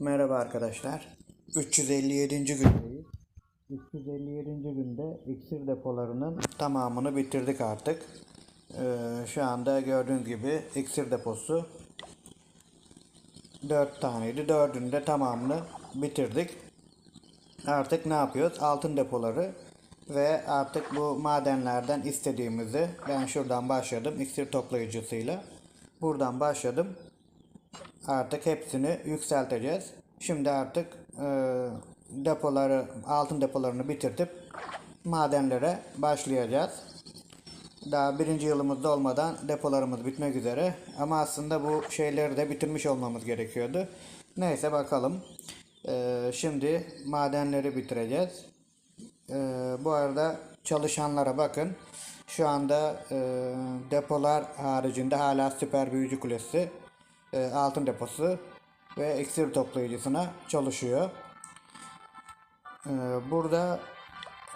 Merhaba arkadaşlar. 357. gündeyiz. 357. günde iksir depolarının tamamını bitirdik artık. Ee, şu anda gördüğünüz gibi iksir deposu 4 taneydi. Dördünü de tamamını bitirdik. Artık ne yapıyoruz? Altın depoları ve artık bu madenlerden istediğimizi ben şuradan başladım iksir toplayıcısıyla. Buradan başladım. Artık hepsini yükselteceğiz. Şimdi artık e, depoları, altın depolarını bitirtip madenlere başlayacağız. Daha birinci yılımızda olmadan depolarımız bitmek üzere. Ama aslında bu şeyleri de bitirmiş olmamız gerekiyordu. Neyse bakalım. E, şimdi madenleri bitireceğiz. E, bu arada çalışanlara bakın. Şu anda e, depolar haricinde hala süper büyücü kulesi, e, altın deposu ve iksir toplayıcısına çalışıyor. E, burada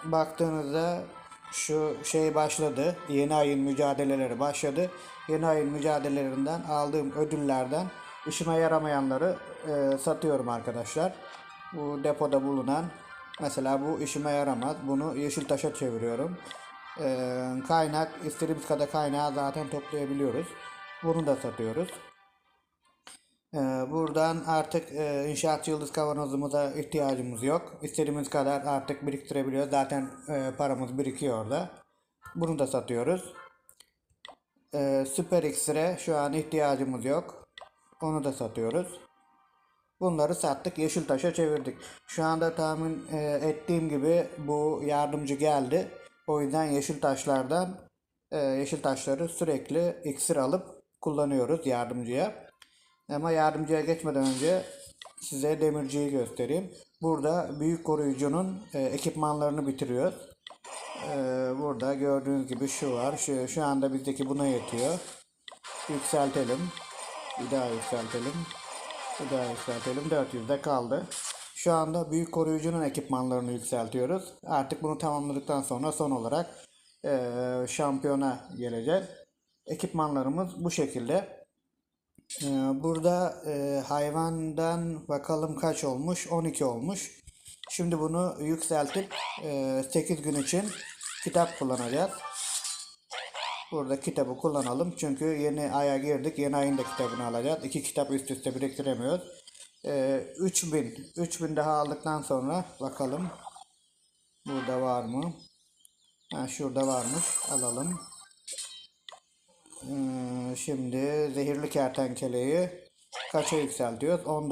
baktığınızda şu şey başladı. Yeni ayın mücadeleleri başladı. Yeni ayın mücadelelerinden aldığım ödüllerden işime yaramayanları e, satıyorum arkadaşlar. Bu depoda bulunan mesela bu işime yaramaz. Bunu yeşil taşa çeviriyorum. E, kaynak istediğimiz kadar kaynağı zaten toplayabiliyoruz. Bunu da satıyoruz. Ee, Buradan artık e, inşaat yıldız kavanozumuza ihtiyacımız yok. İstediğimiz kadar artık biriktirebiliyoruz. Zaten e, paramız birikiyor orada. Bunu da satıyoruz. Ee, Süper X'e şu an ihtiyacımız yok. Onu da satıyoruz. Bunları sattık. Yeşiltaş'a çevirdik. Şu anda tahmin e, ettiğim gibi bu yardımcı geldi. O yüzden Yeşiltaşlardan e, Yeşiltaşları sürekli iksir alıp kullanıyoruz yardımcıya. Ama yardımcıya geçmeden önce size demirciyi göstereyim. Burada büyük koruyucunun e, ekipmanlarını bitiriyoruz. E, burada gördüğünüz gibi şu var. Şu, şu anda bizdeki buna yetiyor. Yükseltelim. Bir daha yükseltelim. Bir daha yükseltelim. 400'de kaldı. Şu anda büyük koruyucunun ekipmanlarını yükseltiyoruz. Artık bunu tamamladıktan sonra son olarak e, şampiyona geleceğiz. Ekipmanlarımız bu şekilde. Ee, Burada e, hayvandan bakalım kaç olmuş? 12 olmuş. Şimdi bunu yükseltip e, 8 gün için kitap kullanacağız. Burada kitabı kullanalım. Çünkü yeni aya girdik. Yeni ayın da kitabını alacağız. İki kitap üst üste biriktiremiyoruz. E, 3000. 3000 daha aldıktan sonra bakalım. Burada var mı? Ha, şurada varmış. Alalım. Hmm, Şimdi zehirli kertenkeleyi kaça yükseltiyoruz? 14